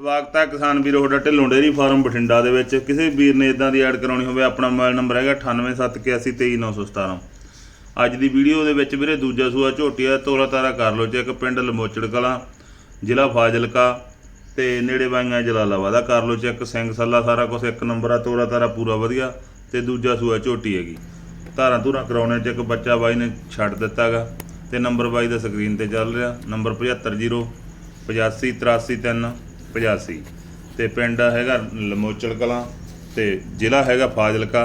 ਸਵਾਗਤ ਹੈ ਕਿਸਾਨ ਵੀਰੋ, ਤੁਹਾਡਾ ਢਿੱਲੋਂ ਡੇਅਰੀ ਫਾਰਮ ਬਠਿੰਡਾ ਦੇ ਵਿੱਚ। ਕਿਸੇ ਵੀਰ ਨੇ ਇਦਾਂ ਦੀ ਐਡ ਕਰਾਉਣੀ ਹੋਵੇ, ਆਪਣਾ ਮੋਬਾਈਲ ਨੰਬਰ ਹੈਗਾ 9871823917 ਅੱਜ ਦੀ ਵੀਡੀਓ ਦੇ ਵਿੱਚ ਵੀਰੇ ਦੂਜਾ ਸੂਆ ਝੋਟੀਆ, ਤੋਲਾ ਤਾਰਾ ਕਰ ਲਓ ਚੈੱਕ ਪਿੰਡ ਲਮੋਚੜ ਕਲਾਂ, ਜ਼ਿਲ੍ਹਾ ਫਾਜ਼ਿਲਕਾ ਤੇ ਨੇੜੇ ਵਾਈਆਂ ਜਲਾਲਾਬਾਦ ਦਾ ਕਰ ਲਓ ਚੈੱਕ, ਸਿੰਘ ਸੱਲਾ ਸਾਰਾ ਕੁਝ ਇੱਕ ਨੰਬਰ ਆ, ਤੋਲਾ ਤਾਰਾ ਪੂਰਾ ਵਧੀਆ ਤੇ ਦੂਜਾ ਸੂਆ ਝੋਟੀ ਹੈਗੀ। ਧਾਰਾਂ ਧੂਰਾਂ ਕਰਾਉਣੇ ਚੈੱਕ ਬੱਚਾ ਬਾਈ ਨੇ ਛੱਡ ਦਿੱਤਾਗਾ, ਤੇ ਨੰਬਰ ਬਾਈ ਦਾ ਸਕਰੀਨ ਤੇ ਚੱਲ ਰਿਹਾ, ਨੰਬਰ 750 85 83 85 ਤੇ ਪਿੰਡ ਹੈਗਾ ਲਮੋਚਲ ਕਲਾਂ ਤੇ ਜ਼ਿਲ੍ਹਾ ਹੈਗਾ ਫਾਜ਼ਿਲਕਾ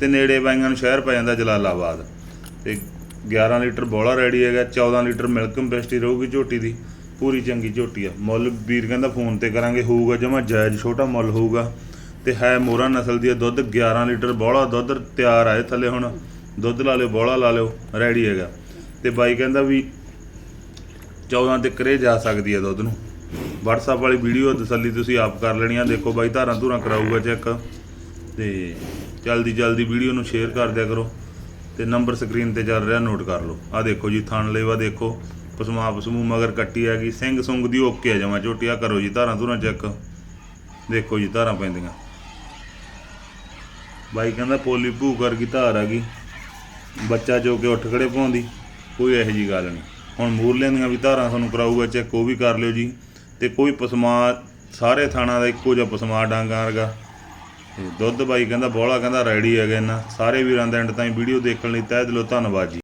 ਤੇ ਨੇੜੇ ਬਾਈਆਂ ਨੂੰ ਸ਼ਹਿਰ ਪੈ ਜਾਂਦਾ ਜਲਾਲਾਬਾਦ। ਤੇ 11 ਲੀਟਰ ਬੋਲਾ ਰੈਡੀ ਹੈਗਾ 14 ਲੀਟਰ ਮਿਲਕ ਕੰਪੈਸਟੀ ਰਹੂਗੀ ਝੋਟੀ ਦੀ ਪੂਰੀ ਚੰਗੀ ਝੋਟੀ ਆ। ਮੁੱਲ ਵੀਰ ਕਹਿੰਦਾ ਫੋਨ ਤੇ ਕਰਾਂਗੇ ਹੋਊਗਾ ਜਮਾ ਜਾਇਜ਼ ਛੋਟਾ ਮੁੱਲ ਹੋਊਗਾ। ਤੇ ਹੈ ਮੋਰਾ ਨਸਲ ਦੀ ਆ, ਦੁੱਧ 11 ਲੀਟਰ ਬੋਲਾ ਦੁੱਧ ਤਿਆਰ ਆਏ ਥੱਲੇ ਹੁਣ। ਦੁੱਧ ਲਾ ਲਿਓ ਬੋਲਾ ਲਾ ਲਿਓ ਰੈਡੀ ਹੈਗਾ। ਤੇ ਬਾਈ ਕਹਿੰਦਾ ਵੀ 14 ਤੇ ਕਰੇ ਜਾ ਸਕਦੀ ਹੈ ਦੁੱਧ ਨੂੰ। WhatsApp ਵਾਲੀ ਵੀਡੀਓ ਤਸੱਲੀ ਤੁਸੀਂ ਆਪ ਕਰ ਲੈਣੀ ਆ। ਦੇਖੋ ਬਾਈ, ਧਾਰਾਂ ਧੂਰਾਂ ਕਰਾਊਗਾ ਚੈੱਕ ਤੇ ਜਲਦੀ ਜਲਦੀ ਵੀਡੀਓ ਨੂੰ ਸ਼ੇਅਰ ਕਰ ਦਿਆ ਕਰੋ। ਤੇ ਨੰਬਰ ਸਕਰੀਨ ਤੇ ਚੱਲ ਰਿਹਾ ਨੋਟ ਕਰ ਲਓ। ਆ ਦੇਖੋ ਜੀ, ਥਣ ਲੇਵਾ ਦੇਖੋ। ਪਸਮਾ ਪਸਮੂ ਮਗਰ ਕੱਟੀ ਹੈਗੀ। ਸਿੰਘ ਸੁੰਗ ਦੀ ਓਕੇ ਆ ਜਮਾ, ਝੋਟੀਆ ਕਰੋ ਜੀ, ਧਾਰਾਂ ਧੂਰਾਂ ਚੈੱਕ ਦੇਖੋ ਜੀ, ਧਾਰਾਂ ਪੈਂਦੀਆਂ। ਬਾਈ ਕਹਿੰਦਾ ਪੋਲੀ ਭੂ ਕਰ ਗਈ ਧਾਰ ਆ ਗਈ ਬੱਚਾ ਜੋ ਕਿ ਉੱਠ ਖੜੇ ਪਾਉਂਦੀ ਕੋਈ ਇਹੋ ਜੀ ਗੱਲ ਨਹੀਂ। ਹੁਣ ਮੂਰਲੇ ਦੀਆਂ ਵੀ ਧਾਰਾਂ ਤੁਹਾਨੂੰ ਕਰਾਊਗਾ ਚੈੱਕ ਉਹ ਵੀ ਕਰ ਲਿਓ ਜੀ। ਤੇ ਕੋਈ ਪਸਮਾ ਸਾਰੇ ਥਾਣਾ ਦਾ ਇੱਕੋ ਜਿਹਾ ਪਸਮਾ ਡਾਂਗਾ ਵਰਗਾ। ਦੁੱਧ ਬਾਈ ਕਹਿੰਦਾ ਬੋਲਾ ਕਹਿੰਦਾ, ਰੈਡੀ ਹੈਗਾ ਇਹਨਾਂ ਸਾਰੇ ਵੀਰਾਂ ਦਾ ਐਂਡ ਤਾਈਂ ਵੀਡੀਓ ਦੇਖਣ ਲਈ ਤਹਿ ਦਿਲੋਂ ਧੰਨਵਾਦ ਜੀ।